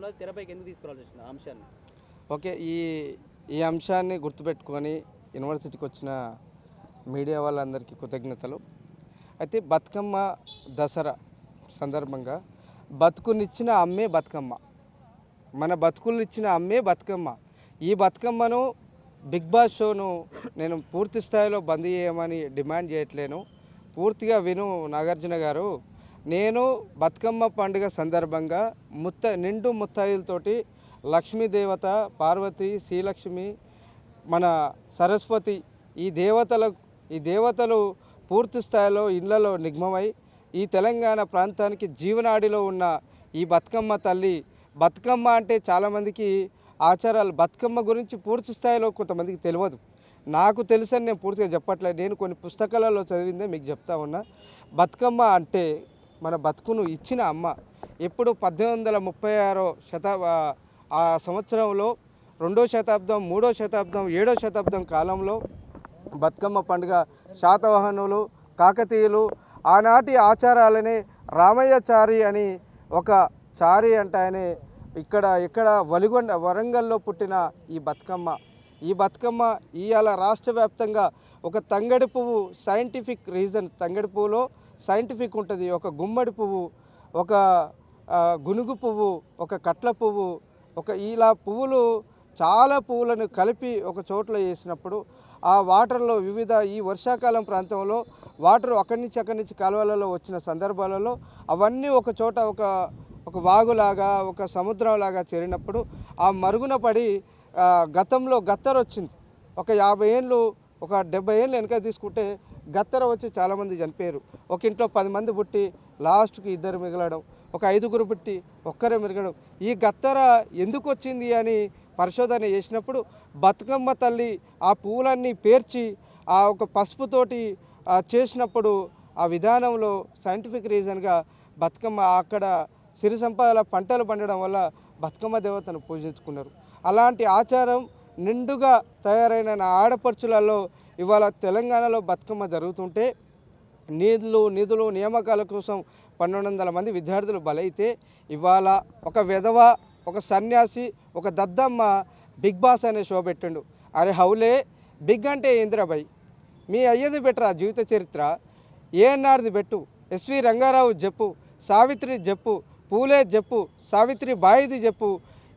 నేపథ్యంలో తెరపైకి ఎందుకు తీసుకురావాల్సి వచ్చింది ఆ అంశాన్ని? ఓకే ఈ ఈ అంశాన్ని గుర్తుపెట్టుకొని యూనివర్సిటీకి వచ్చిన మీడియా వాళ్ళందరికీ కృతజ్ఞతలు. అయితే బతుకమ్మ దసరా సందర్భంగా బతుకునిచ్చిన అమ్మే బతుకమ్మ. మన బతుకులు ఇచ్చిన అమ్మే బతుకమ్మ. ఈ బతుకమ్మను బిగ్ బాస్ షోను నేను పూర్తి స్థాయిలో బంద్ చేయమని డిమాండ్ చేయట్లేను. పూర్తిగా విను నాగార్జున గారు నేను బతుకమ్మ పండుగ సందర్భంగా ముత్త నిండు ముత్తాయిలతోటి లక్ష్మీదేవత పార్వతి శ్రీలక్ష్మి మన సరస్వతి ఈ దేవతల ఈ దేవతలు పూర్తి స్థాయిలో ఇళ్ళలో నిగ్మమై ఈ తెలంగాణ ప్రాంతానికి జీవనాడిలో ఉన్న ఈ బతుకమ్మ తల్లి బతుకమ్మ అంటే చాలామందికి ఆచారాలు బతుకమ్మ గురించి పూర్తి స్థాయిలో కొంతమందికి తెలియదు. నాకు తెలుసని నేను పూర్తిగా చెప్పట్లేదు. నేను కొన్ని పుస్తకాలలో చదివిందే మీకు చెప్తా ఉన్నా. బతుకమ్మ అంటే మన బతుకును ఇచ్చిన అమ్మ. ఎప్పుడు పద్దెనిమిది వందల ముప్పై ఆరో శత ఆ సంవత్సరంలో రెండో శతాబ్దం మూడో శతాబ్దం ఏడో శతాబ్దం కాలంలో బతుకమ్మ పండుగ శాతవాహనులు కాకతీయులు ఆనాటి ఆచారాలనే రామయ్యచారి అని ఒక చారి అంటాయనే ఇక్కడ ఇక్కడ వలిగొండ వరంగల్లో పుట్టిన ఈ బతుకమ్మ. ఈ బతుకమ్మ ఇవాళ రాష్ట్ర వ్యాప్తంగా ఒక తంగడి పువ్వు సైంటిఫిక్ రీజన్ తంగడి పువ్వులో సైంటిఫిక్ ఉంటుంది. ఒక గుమ్మడి పువ్వు ఒక గునుగు పువ్వు ఒక కట్ల పువ్వు ఒక ఇలా పువ్వులు చాలా పువ్వులను కలిపి ఒక చోట్ల వేసినప్పుడు ఆ వాటర్లో వివిధ ఈ వర్షాకాలం ప్రాంతంలో వాటర్ అక్కడి నుంచి అక్కడి నుంచి కాలువలలో వచ్చిన సందర్భాలలో అవన్నీ ఒక చోట ఒక ఒక వాగులాగా ఒక సముద్రంలాగా చేరినప్పుడు ఆ మరుగున పడి గతంలో గత్తర వచ్చింది ఒక యాభై ఏళ్ళు ఒక డెబ్బై ఏళ్ళు వెనక తీసుకుంటే గత్తర వచ్చి చాలామంది చనిపోయారు. ఒక ఇంట్లో పది మంది పుట్టి లాస్ట్కి ఇద్దరు మిగలడం ఒక ఐదుగురు పుట్టి ఒక్కరే మిగలడం ఈ గత్తర ఎందుకు వచ్చింది అని పరిశోధన చేసినప్పుడు బతుకమ్మ తల్లి ఆ పువ్వులన్నీ పేర్చి ఆ ఒక పసుపుతోటి చేసినప్పుడు ఆ విధానంలో సైంటిఫిక్ రీజన్గా బతుకమ్మ అక్కడ సిరి సంపదల పంటలు పండడం వల్ల బతుకమ్మ దేవతను పూజించుకున్నారు. అలాంటి ఆచారం నిండుగా తయారైన నా ఆడపడుచులలో ఇవాళ తెలంగాణలో బతుకమ్మ జరుగుతుంటే నిధులు నిధులు నియామకాల కోసం పన్నెండు వందల మంది విద్యార్థులు బలైతే ఇవాళ ఒక విధవ ఒక సన్యాసి ఒక దద్దమ్మ బిగ్ బాస్ అనే షో పెట్టిండు. అరే హౌలే బిగ్ అంటే ఇంద్రబాయ్ మీ అయ్యది పెట్టరా జీవిత చరిత్ర? ఏఎన్ఆర్ది పెట్టు ఎస్వి రంగారావు చెప్పు సావిత్రి చెప్పు పూలే చెప్పు సావిత్రి బాయిది చెప్పు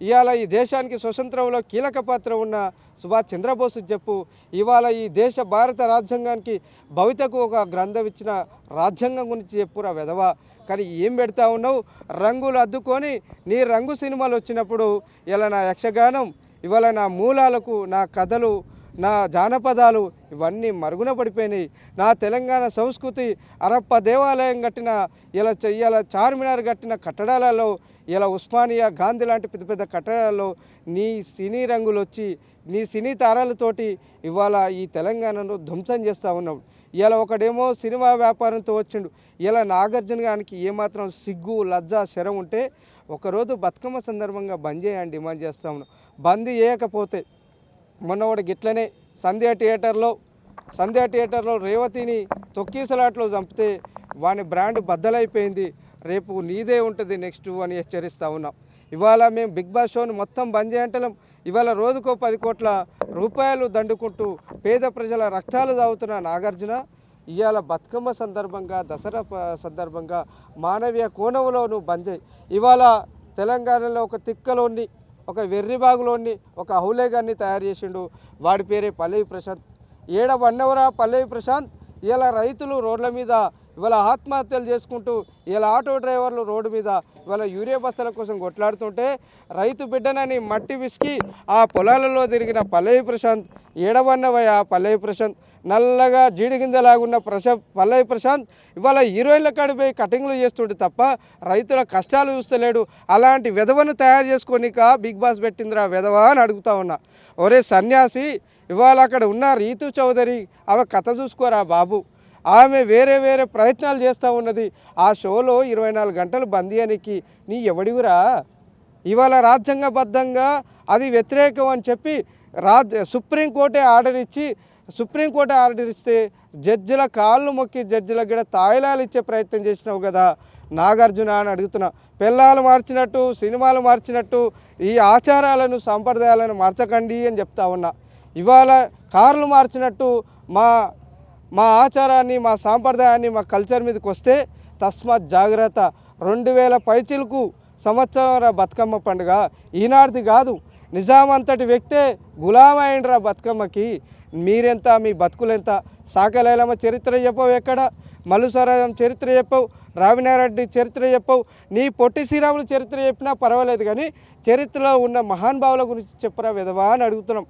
ఇవాళ ఈ దేశానికి స్వతంత్రంలో కీలక పాత్ర ఉన్న సుభాష్ చంద్రబోస్ చెప్పు ఇవాళ ఈ దేశ భారత రాజ్యాంగానికి భవితకు ఒక గ్రంథం ఇచ్చిన రాజ్యాంగం గురించి చెప్పురా వెధవా. కానీ ఏం పెడతా ఉన్నావు? రంగులు అద్దుకొని నీ రంగు సినిమాలు వచ్చినప్పుడు ఇలా నా యక్షగానం ఇవాళ నా మూలాలకు నా కథలు నా జానపదాలు ఇవన్నీ మరుగున పడిపోయినాయి. నా తెలంగాణ సంస్కృతి అరప్ప దేవాలయం కట్టిన ఇలా చెయ్యాల చార్మినార్ కట్టిన కట్టడాలలో ఇలా ఉస్మానియా గాంధీ లాంటి పెద్ద పెద్ద కట్టడాల్లో నీ సినీ రంగులు వచ్చి నీ సినీ తారాలతోటి ఇవాళ ఈ తెలంగాణను ధ్వంసం చేస్తూ ఉన్నావు. ఇలా ఒకడేమో సినిమా వ్యాపారంతో వచ్చిండు. ఇలా నాగార్జున గారికి ఏమాత్రం సిగ్గు లజ్జ శరం ఉంటే ఒకరోజు బతుకమ్మ సందర్భంగా బంద్ చేయండి డిమాండ్ చేస్తా ఉన్నాం. బంద్ చేయకపోతే మొన్న గిట్లనే సంధ్య థియేటర్లో సంధ్య థియేటర్లో రేవతిని తొక్కీసలాట్లో చంపితే వాని బ్రాండ్ బద్దలైపోయింది. రేపు నీదే ఉంటుంది నెక్స్ట్ అని హెచ్చరిస్తూ ఉన్నాం. ఇవాళ మేము బిగ్ బాస్ షోని మొత్తం బంద్ చేయంటలేం. ఇవాళ రోజుకో పది కోట్ల రూపాయలు దండుకుంటూ పేద ప్రజల రక్తాలు తాగుతున్న నాగార్జున ఇవాళ బతుకమ్మ సందర్భంగా దసరా సందర్భంగా మానవీయ కోణంలోను బంద్ చేయి. ఇవాళ తెలంగాణలో ఒక తిక్కలోని ఒక వెర్రిబాగులోని ఒక అహులేగాన్ని తయారు చేసిండు వాడి పేరే పల్లవి ప్రశాంత్. ఏడ వన్నవరా పల్లవి ప్రశాంత్? ఇలా రైతులు రోడ్ల మీద ఇవాళ ఆత్మహత్యలు చేసుకుంటూ ఇలా ఆటో డ్రైవర్లు రోడ్డు మీద ఇవాళ యూరియా బస్తాల కోసం కొట్లాడుతుంటే రైతు బిడ్డనని మట్టి విసికి ఆ పొలాలలో తిరిగిన పల్లవి ప్రశాంత్ ఏడవన్నవయ పల్లవి ప్రశాంత్ నల్లగా జీడిగింజలాగున్న ప్రశా పల్లవి ప్రశాంత్ ఇవాళ హీరోయిన్ల కాడిపోయి కటింగ్లు చేస్తుండే తప్ప రైతుల కష్టాలు చూస్తలేడు. అలాంటి విధవను తయారు చేసుకోనిక బిగ్ బాస్ పెట్టిందిరా విధవ అని అడుగుతా ఉన్నా. ఒరే సన్యాసి ఇవాళ అక్కడ ఉన్న రీతు చౌదరి ఆమె కథ చూసుకోరా బాబు. ఆమె వేరే వేరే ప్రయత్నాలు చేస్తూ ఉన్నది. ఆ షోలో ఇరవై నాలుగు గంటలు బందీ అనికి నీ ఎవడివిరా? ఇవాళ రాజ్యాంగబద్ధంగా అది వ్యతిరేకం అని చెప్పి రాజ్ సుప్రీంకోర్టే ఆర్డర్ ఇచ్చి సుప్రీంకోర్టు ఆర్డర్ ఇస్తే జడ్జిల కాళ్ళు మొక్కి జడ్జిలకు కూడా తాయిలాలు ఇచ్చే ప్రయత్నం చేసినావు కదా. నాగార్జున అని అడుగుతున్నా. పెళ్ళాలు మార్చినట్టు సినిమాలు మార్చినట్టు ఈ ఆచారాలను సాంప్రదాయాలను మార్చకండి అని చెప్తా ఉన్నా. ఇవాళ కార్లు మార్చినట్టు మా మా ఆచారాన్ని మా సాంప్రదాయాన్ని మా కల్చర్ మీదకి వస్తే తస్మాత్ జాగ్రత్త. రెండు వేల పైచిలకు సంవత్సరం బతుకమ్మ పండుగ ఈనాటిది కాదు. నిజాం అంతటి వ్యక్తే గులామైండ్రా బతుకమ్మకి. మీరెంత మీ బతుకులెంత? సాకలైలమ్మ చరిత్ర చెప్పవు ఎక్కడ? మల్లుసరాజం చరిత్ర చెప్పవు. రావినారెడ్డి చరిత్ర చెప్పవు. నీ పొట్టి శ్రీరాములు చరిత్ర చెప్పినా పర్వాలేదు కానీ చరిత్రలో ఉన్న మహానుభావుల గురించి చెప్పరా విధవా అని అడుగుతున్నాం.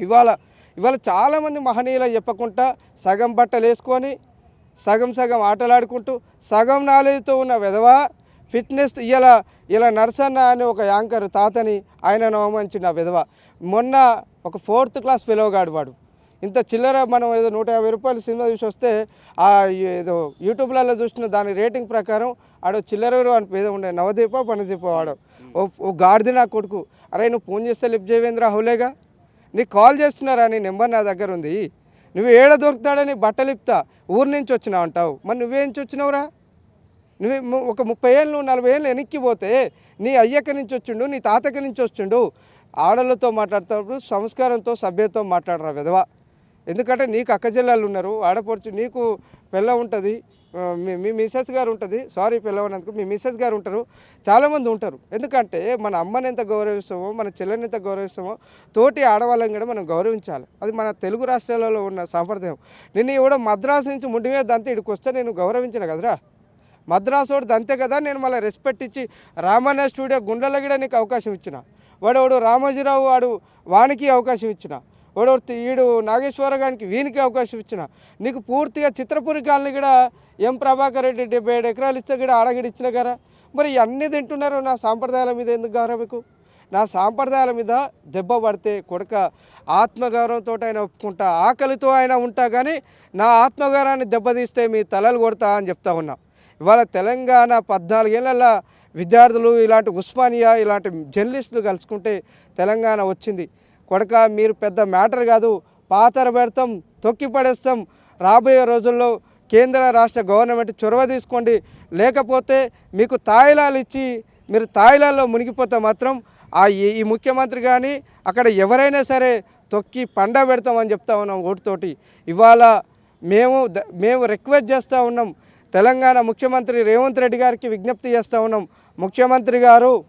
ఇవాళ ఇవాళ చాలామంది మహనీయులు చెప్పకుండా సగం బట్టలు వేసుకొని సగం సగం ఆటలాడుకుంటూ సగం నాలెడ్జ్తో ఉన్న విధవా ఫిట్నెస్ ఇలా ఇలా నర్సన్న అనే ఒక యాంకర్ తాతని ఆయన అవమానించిన విధవ. మొన్న ఒక ఫోర్త్ క్లాస్ పిలవగాడు వాడు. ఇంత చిల్లర మనం ఏదో నూట యాభై రూపాయలు సినిమా చూసి వస్తే ఆ ఏదో యూట్యూబ్లలో చూసిన దాని రేటింగ్ ప్రకారం ఆడు చిల్లర అని పేద ఉండే నవదీప పనదీప వాడు. ఓ ఓ గాడిది నా కొడుకు. అరే నువ్వు ఫోన్ చేస్తే లిఫ్ట్ చేయవేంద్ర హౌలేగా? నీకు కాల్ చేస్తున్నారా? నీ నెంబర్ నా దగ్గర ఉంది. నువ్వు ఏడ దొరుకుతాడని బట్టలిప్తా ఊరి నుంచి వచ్చినావు అంటావు. మరి నువ్వే నుంచి వచ్చినావురా నువ్వు ఒక ముప్పై ఏళ్ళు నలభై ఏళ్ళు వెనక్కి పోతే నీ అయ్యక్క నుంచి వచ్చిండు నీ తాతకి నుంచి వచ్చిండు. ఆడలతో మాట్లాడేటప్పుడు సంస్కారంతో సభ్యతో మాట్లాడరా విధవ? ఎందుకంటే నీకు అక్కజెల్లాలు ఉన్నారు. ఆడపడుచు నీకు పిల్ల ఉంటుంది. మీ మీ మిస్సెస్ గారు ఉంటుంది. సారీ పిలవనందుకు. మీ మిస్సెస్ గారు ఉంటారు. చాలామంది ఉంటారు. ఎందుకంటే మన అమ్మని ఎంత గౌరవిస్తామో మన చెల్లెని ఎంత గౌరవిస్తామో తోటి ఆడవాళ్ళని కూడా మనం గౌరవించాలి. అది మన తెలుగు రాష్ట్రాలలో ఉన్న సాంప్రదాయం. నిన్ను కూడా మద్రాసు నుంచి ముందుగా దంతే ఇక్కడికి వస్తే నేను గౌరవించిన కదరా? మద్రాసు వాడు దంతే కదా నేను మళ్ళీ రెస్పెక్ట్ ఇచ్చి రామన్న స్టూడియో గుండెల కూడా నీకు అవకాశం ఇచ్చిన. వాడు వాడు రామోజీరావు వాడు వానికి అవకాశం ఇచ్చిన. వాడు ఈడు నాగేశ్వర గారికి వీనికి అవకాశం ఇచ్చిన. నీకు పూర్తిగా చిత్రపురి కాలనీ కూడా ఎం ప్రభాకర్ రెడ్డి డెబ్బై ఏడు ఎకరాలు ఇస్తే కూడా ఆడగిడి ఇచ్చిన కదా మరి అన్నీ తింటున్నారు నా సాంప్రదాయాల మీద ఎందుకు గౌరవం మీకు? నా సాంప్రదాయాల మీద దెబ్బ పడితే కొడుక ఆత్మగౌరవంతో ఆయన ఒప్పుకుంటా ఆకలితో ఆయన ఉంటా కానీ నా ఆత్మగౌరవాన్ని దెబ్బతీస్తే మీ తలలు కొడతా అని చెప్తా ఉన్నా. ఇవాళ తెలంగాణ పద్నాలుగేళ్ళ విద్యార్థులు ఇలాంటి ఉస్మానియా ఇలాంటి జర్నలిస్టులు కలుసుకుంటే తెలంగాణ వచ్చింది. కొడక మీరు పెద్ద మ్యాటర్ కాదు పాతర పెడతాం తొక్కి పడేస్తాం. రాబోయే రోజుల్లో కేంద్ర రాష్ట్ర గవర్నమెంట్ చొరవ తీసుకోండి. లేకపోతే మీకు తాయిలాలు ఇచ్చి మీరు తాయిలాల్లో మునిగిపోతే మాత్రం ఆ ఈ ఈ ముఖ్యమంత్రి కానీ అక్కడ ఎవరైనా సరే తొక్కి పండ పెడతామని చెప్తా ఉన్నాం ఓటుతోటి. ఇవాళ మేము ద- మేము రిక్వెస్ట్ చేస్తూ ఉన్నాం. తెలంగాణ ముఖ్యమంత్రి రేవంత్ రెడ్డి గారికి విజ్ఞప్తి చేస్తూ ఉన్నాం. ముఖ్యమంత్రి గారు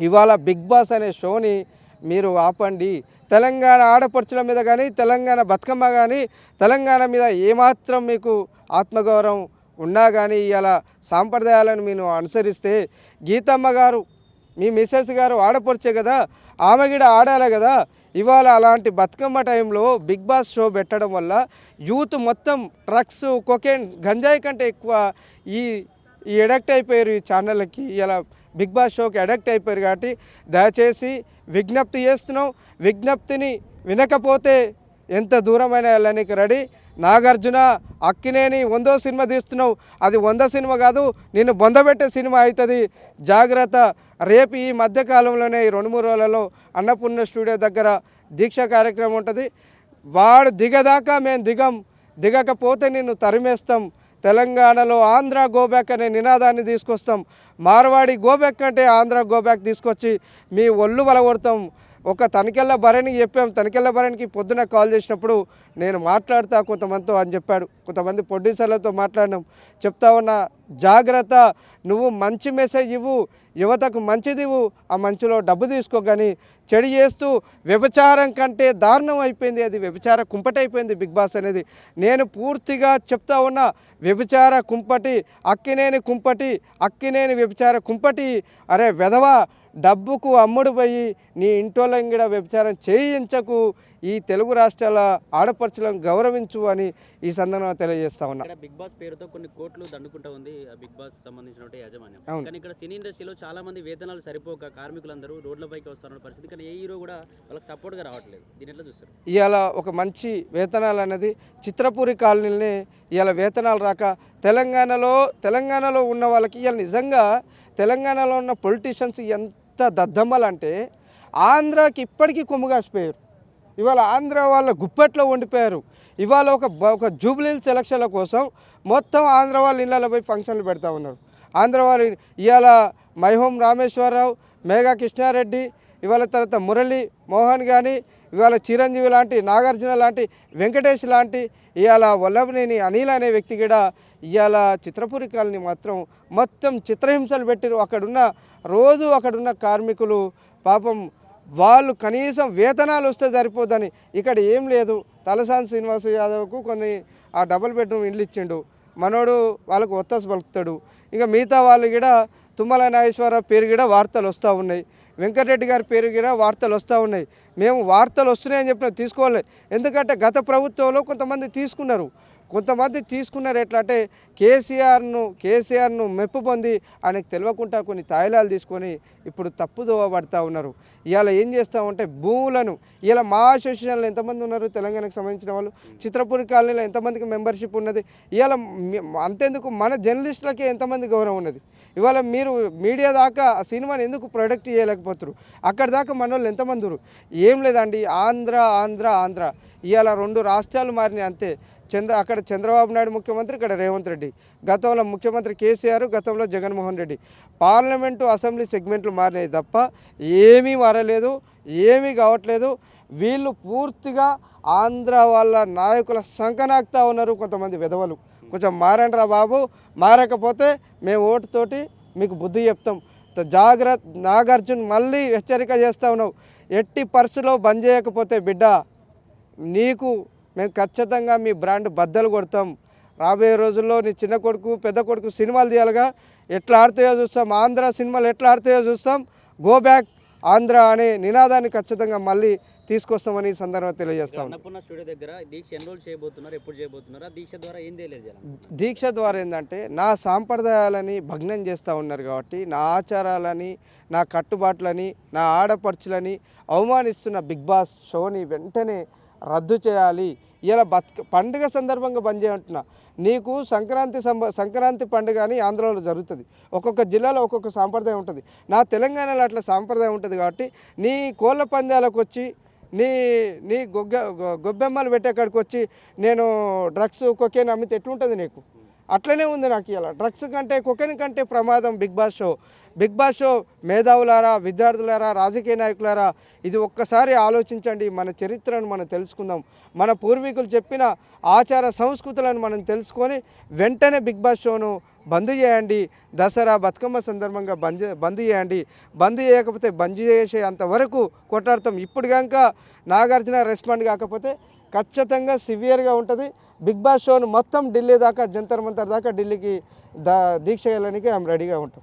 ఇవాళ బిగ్ బాస్ అనే షోని మీరు ఆపండి. తెలంగాణ ఆడపడుచుల మీద కానీ తెలంగాణ బతుకమ్మ కానీ తెలంగాణ మీద ఏమాత్రం మీకు ఆత్మగౌరవం ఉన్నా కానీ ఇలా సాంప్రదాయాలను మీరు అనుసరిస్తే గీతమ్మ గారు మీ మిస్సెస్ గారు ఆడపడిచే కదా ఆమె కూడా ఆడాలి కదా. ఇవాళ అలాంటి బతుకమ్మ టైంలో బిగ్ బాస్ షో పెట్టడం వల్ల యూత్ మొత్తం డ్రగ్స్ కొకేన్ గంజాయి కంటే ఎక్కువ ఈ ఈ ఎడక్ట్ అయిపోయారు ఈ ఛానళ్ళకి. ఇలా బిగ్ బాస్ షోకి అడక్ట్ అయిపోయారు కాబట్టి దయచేసి విజ్ఞప్తి చేస్తున్నాం. విజ్ఞప్తిని వినకపోతే ఎంత దూరమైన వెళ్ళడానికి రెడీ? నాగార్జున అక్కినేని వందో సినిమా తీస్తున్నావు. అది వంద సినిమా కాదు నిన్ను బొందబెట్టే సినిమా అవుతుంది. జాగ్రత్త. రేపు ఈ మధ్యకాలంలోనే ఈ రెండు మూడు రోజులలో అన్నపూర్ణ స్టూడియో దగ్గర దీక్ష కార్యక్రమం ఉంటుంది. వాడు దిగదాకా మేము దిగం. దిగకపోతే నిన్ను తరిమేస్తాం. తెలంగాణలో ఆంధ్ర గోబ్యాక్ అనే నినాదాన్ని తీసుకొస్తాం. మార్వాడి గోబ్యాక్ అంటే ఆంధ్ర గోబ్యాక్ తీసుకొచ్చి మీ ఒళ్ళు బలగొడతాం ఒక తనికెళ్ళ భరణికి చెప్పాం. తనికెళ్ళ భరణికి పొద్దున కాల్ చేసినప్పుడు నేను మాట్లాడతా కొంతమందితో అని చెప్పాడు. కొంతమంది ప్రొడ్యూసర్లతో మాట్లాడినాం. చెప్తా ఉన్నా జాగ్రత్త నువ్వు మంచి మెసేజ్ ఇవ్వు. యువతకు మంచిది ఇవ్వు. ఆ మంచిలో డబ్బు తీసుకో కానీ చెడు చేస్తూ వ్యభిచారం కంటే దారుణం అయిపోయింది. అది వ్యభిచార కుంపటి అయిపోయింది బిగ్ బాస్ అనేది. నేను పూర్తిగా చెప్తా ఉన్నా వ్యభిచార కుంపటి అక్కినేని కుంపటి అక్కినేని వ్యభిచార కుంపటి. అరే వెధవా డబ్బుకు అమ్ముడు పోయి నీ కూడా వ్యభిచారం చేయించకు ఈ తెలుగు రాష్ట్రాల ఆడపడుచులను గౌరవించు అని ఈ సందర్భంగా తెలియజేస్తా ఉన్నా. బిగ్ బాస్ పేరుతో కొన్ని కోట్లు దండుకుంటా ఉంది ఆ బిగ్ బాస్ సంబంధించిన యాజమాన్యం. కానీ ఇక్కడ సినీ ఇండస్ట్రీలో చాలా మంది వేతనాలు సరిపోక కార్మికులందరూ రోడ్లపైకి వస్తున్న పరిస్థితి. కానీ ఏ హీరో కూడా వాళ్ళకి సపోర్ట్గా రావట్లేదు. దీని ఎట్లా చూస్తారు? ఇవాళ ఒక మంచి వేతనాలు అనేది చిత్రపూరి కాలనీని ఇవాళ వేతనాలు రాక తెలంగాణలో తెలంగాణలో ఉన్న వాళ్ళకి ఇవాళ నిజంగా తెలంగాణలో ఉన్న పొలిటీషియన్స్ ఎంత దద్దమ్మలంటే ఆంధ్రాకి ఇప్పటికీ కొమ్ముగాసిపోయారు ఇవాళ ఆంధ్ర వాళ్ళ గుప్పెట్లో ఉండిపోయారు ఇవాళ ఒక ఒక జూబ్లీ సెలక్షన్ల కోసం మొత్తం ఆంధ్ర వాళ్ళ ఇళ్ళలో పోయి ఫంక్షన్లు పెడతా ఉన్నారు. ఆంధ్ర వాళ్ళు ఇవాళ మైహోం రామేశ్వరరావు మేఘా కృష్ణారెడ్డి ఇవాళ తర్వాత మురళి మోహన్ కానీ ఇవాళ చిరంజీవి లాంటి నాగార్జున లాంటి వెంకటేష్ లాంటి ఇవాళ వల్లభనేని అనిల్ అనే వ్యక్తి కూడా ఇవాళ చిత్రపురి కాలనీ మాత్రం మొత్తం చిత్రహింసలు పెట్టిరు. అక్కడున్న రోజు అక్కడున్న కార్మికులు పాపం వాళ్ళు కనీసం వేతనాలు వస్తే సరిపోదని ఇక్కడ ఏం లేదు. తలసాని శ్రీనివాస యాదవ్కు కొన్ని ఆ డబుల్ బెడ్రూమ్ ఇండ్లు ఇచ్చిండు. మనోడు వాళ్ళకు ఒత్తాసు పలుకుతాడు. ఇంకా మిగతా వాళ్ళు కూడా తుమ్మల నాగేశ్వరరావు పేరు కూడా వార్తలు వస్తూ ఉన్నాయి. వెంకటరెడ్డి గారి పేరు కూడా వార్తలు వస్తూ ఉన్నాయి. మేము వార్తలు వస్తున్నాయని చెప్పిన తీసుకోవాలి. ఎందుకంటే గత ప్రభుత్వంలో కొంతమంది తీసుకున్నారు. కొంతమంది తీసుకున్నారు ఎట్లా అంటే కేసీఆర్ను కేసీఆర్ను మెప్పు పొంది ఆయనకు తెలియకుండా కొన్ని తాయిలాలు తీసుకొని ఇప్పుడు తప్పుదోవ పడతా ఉన్నారు. ఇవాళ ఏం చేస్తామంటే భూములను ఇలా మా అసోసియేషన్లో ఎంతమంది ఉన్నారు? తెలంగాణకు సంబంధించిన వాళ్ళు. చిత్రపూరి కాలనీలో ఎంతమందికి మెంబర్షిప్ ఉన్నది? ఇవాళ అంతెందుకు? మన జర్నలిస్టులకే ఎంతమంది గౌరవం ఉన్నది? ఇవాళ మీరు మీడియా దాకా ఆ సినిమాని ఎందుకు ప్రొడక్ట్ చేయలేకపోతున్నారు అక్కడ దాకా మన వాళ్ళు ఎంతమంది ఏం లేదండి ఆంధ్ర ఆంధ్ర ఆంధ్ర. ఇవాళ రెండు రాష్ట్రాలు మారినాయి అంతే. చంద్ర అక్కడ చంద్రబాబు నాయుడు ముఖ్యమంత్రి ఇక్కడ రేవంత్ రెడ్డి. గతంలో ముఖ్యమంత్రి కేసీఆర్ గతంలో జగన్మోహన్ రెడ్డి. పార్లమెంటు అసెంబ్లీ సెగ్మెంట్లు మారినాయి తప్ప ఏమీ మారలేదు ఏమీ కావట్లేదు. వీళ్ళు పూర్తిగా ఆంధ్ర వాళ్ళ నాయకుల సంకనాక్తా ఉన్నారు కొంతమంది విధవలు. కొంచెం మారండిరా బాబు. మారకపోతే మేము ఓటుతోటి మీకు బుద్ధి చెప్తాం. త- జాగ్రత్త నాగార్జున్ మళ్ళీ హెచ్చరిక చేస్తా ఉన్నావు. ఎట్టి పర్సులో బంద్ చేయకపోతే బిడ్డ నీకు మేము ఖచ్చితంగా మీ బ్రాండ్ బద్దలు కొడతాం. రాబోయే రోజుల్లో నీ చిన్న కొడుకు పెద్ద కొడుకు సినిమాలు తీయాలిగా. ఎట్లా ఆడతాయో చూస్తాం. ఆంధ్ర సినిమాలు ఎట్లా ఆడతాయో చూస్తాం. గో బ్యాక్ ఆంధ్ర అనే నినాదాన్ని ఖచ్చితంగా మళ్ళీ తీసుకొస్తామని సందర్భంగా తెలియజేస్తాం అన్నపూర్ణ స్టూడియో దగ్గర దీక్ష ఎన్రోల్ చేయబోతున్నారు? ఎప్పుడు చేయబోతున్నారు? ఆ దీక్ష ద్వారా ఏం తెలియదు జనం. దీక్ష ద్వారా ఏంటంటే నా సాంప్రదాయాలని భగ్నం చేస్తూ ఉన్నారు కాబట్టి నా ఆచారాలని నా కట్టుబాట్లని నా ఆడపడుచులని అవమానిస్తున్న బిగ్ బాస్ షోని వెంటనే రద్దు చేయాలి. ఇలా బతుక పండుగ సందర్భంగా బంద్ చేయంటున్నా నీకు సంక్రాంతి సంబ సంక్రాంతి పండుగ అని ఆంధ్రలో జరుగుతుంది. ఒక్కొక్క జిల్లాలో ఒక్కొక్క సాంప్రదాయం ఉంటుంది. నా తెలంగాణలో అట్లా సాంప్రదాయం ఉంటుంది కాబట్టి నీ కోళ్ళ పందాలకు వచ్చి నీ నీ గొగ్గ గొబ్బెమ్మలు గొబ్బెమ్మలు పెట్టేకాడికి వచ్చి నేను డ్రగ్స్ కొకేన్ అమ్మితే ఎట్లుంటుంది నీకు? అట్లనే ఉంది నాకు ఇలా. డ్రగ్స్ కంటే కొకేన్ కంటే ప్రమాదం Bigg Boss show. Bigg Boss show మేధావులారా విద్యార్థులారా రాజకీయ నాయకులారా ఇది ఒక్కసారి ఆలోచించండి. మన చరిత్రను మనం తెలుసుకుందాం. మన పూర్వీకులు చెప్పిన ఆచార సంస్కృతులను మనం తెలుసుకొని వెంటనే బిగ్ బాస్ షోను బంద్ చేయండి. దసరా బతుకమ్మ సందర్భంగా బంద్ బంద్ చేయండి. బంద్ చేయకపోతే బంద్ చేసే అంతవరకు కొట్టాడతాం ఇప్పుడు కనుక నాగార్జున రెస్పాండ్ కాకపోతే ఖచ్చితంగా సివియర్గా ఉంటుంది. బిగ్ బాస్ షోను మొత్తం ఢిల్లీ దాకా జంతర్ మంతర్ దాకా ఢిల్లీకి దా దీక్ష వెళ్ళడానికి ఆమె రెడీగా ఉంటాం.